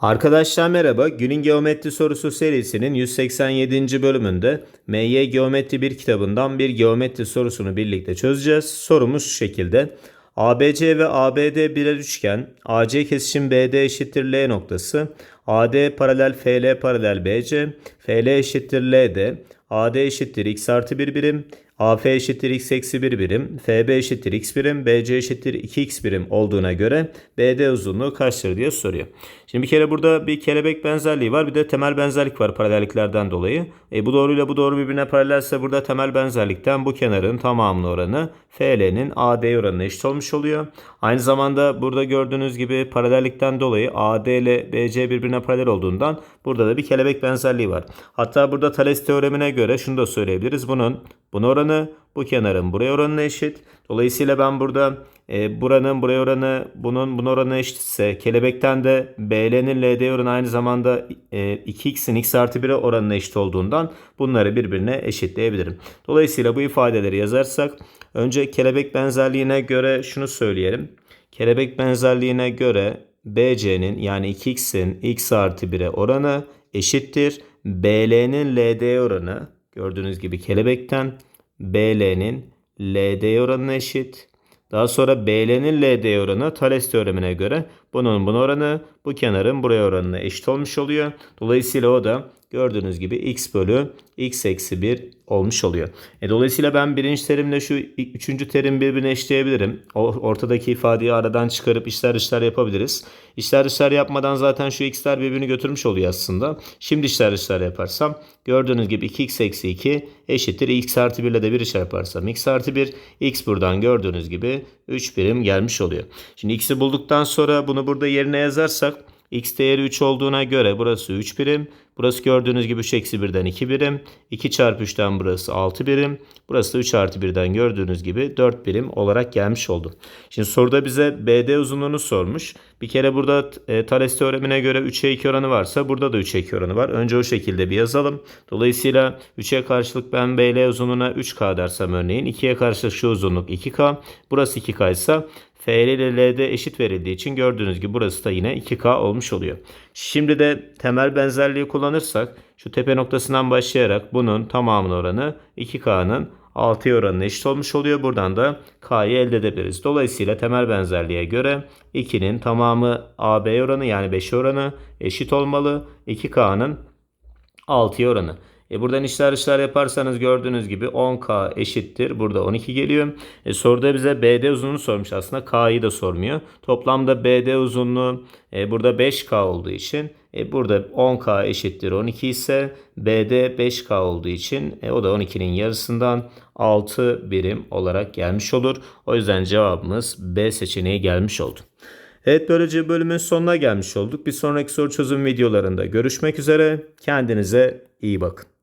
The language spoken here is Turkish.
Arkadaşlar merhaba. Günün geometri sorusu serisinin 187. bölümünde MY Geometri 1 kitabından bir geometri sorusunu birlikte çözeceğiz. Sorumuz şu şekilde. ABC ve ABD birer üçgen. AC kesişim BD eşittir L noktası. AD paralel FL paralel BC. FL eşittir LD. AD eşittir x artı 1 birim. AF eşittir x eksi 1 birim, FB eşittir x birim, BC eşittir 2x birim olduğuna göre BD uzunluğu kaçtır diye soruyor. Şimdi bir kere burada bir kelebek benzerliği var bir de temel benzerlik var paralelliklerden dolayı. E, bu doğruyla bu doğru birbirine paralelse burada temel benzerlikten bu kenarın tamamının oranı FL'nin AD oranına eşit olmuş oluyor. Aynı zamanda burada gördüğünüz gibi paralellikten dolayı AD ile BC birbirine paralel olduğundan burada da bir kelebek benzerliği var. Hatta burada Thales teoremine göre şunu da söyleyebiliriz. Bunun bunun oranı bu kenarın buraya oranına eşit. Dolayısıyla ben burada e, buranın buraya oranı bunun bunun oranı eşitse kelebekten de BL'nin LD oranı aynı zamanda e, 2x'in x artı 1'e oranına eşit olduğundan bunları birbirine eşitleyebilirim. Dolayısıyla bu ifadeleri yazarsak önce kelebek benzerliğine göre şunu söyleyelim. Kelebek benzerliğine göre BC'nin yani 2x'in x artı 1'e oranı eşittir. BL'nin LD oranı gördüğünüz gibi kelebekten BL'nin LD oranına eşit. Daha sonra BL'nin LD oranı Thales teoremine göre bunun bunun oranı bu kenarın buraya oranına eşit olmuş oluyor. Dolayısıyla o da gördüğünüz gibi x bölü x eksi 1 olmuş oluyor. E, dolayısıyla ben birinci terimle şu üçüncü terim birbirine eşleyebilirim. O, ortadaki ifadeyi aradan çıkarıp işler işler yapabiliriz. İşler işler yapmadan zaten şu x'ler birbirini götürmüş oluyor aslında. Şimdi işler işler yaparsam gördüğünüz gibi 2x eksi 2 eşittir x artı 1 ile de 1 çarparsam x artı 1 x buradan gördüğünüz gibi 3 birim gelmiş oluyor. Şimdi x'i bulduktan sonra bunu burada yerine yazarsak X değeri 3 olduğuna göre burası 3 birim. Burası gördüğünüz gibi 3 eksi 1'den 2 birim. 2 çarpı 3'ten burası 6 birim. Burası da 3 artı 1'den gördüğünüz gibi 4 birim olarak gelmiş oldu. Şimdi soruda bize BD uzunluğunu sormuş. Bir kere burada e, Thales teoremine göre 3'e 2 oranı varsa burada da 3'e 2 oranı var. Önce o şekilde bir yazalım. Dolayısıyla 3'e karşılık ben BL uzunluğuna 3K dersem örneğin. 2'ye karşılık şu uzunluk 2K. Burası 2K ise FL ile LD eşit verildiği için gördüğünüz gibi burası da yine 2K olmuş oluyor. Şimdi de temel benzerliği kullanırsak şu tepe noktasından başlayarak bunun tamamının oranı 2K'nın 6'ya oranına eşit olmuş oluyor. Buradan da K'yı elde edebiliriz. Dolayısıyla temel benzerliğe göre 2'nin tamamı AB oranı yani 5 oranı eşit olmalı. 2K'nın 6'ya oranı. E buradan işler işler yaparsanız gördüğünüz gibi 10K eşittir. Burada 12 geliyor. E soruda bize BD uzunluğunu sormuş aslında. K'yı da sormuyor. Toplamda BD uzunluğu e, burada 5K olduğu için e, burada 10K eşittir 12 ise BD 5K olduğu için e, o da 12'nin yarısından 6 birim olarak gelmiş olur. O yüzden cevabımız B seçeneği gelmiş oldu. Evet böylece bölümün sonuna gelmiş olduk. Bir sonraki soru çözüm videolarında görüşmek üzere. Kendinize iyi bakın.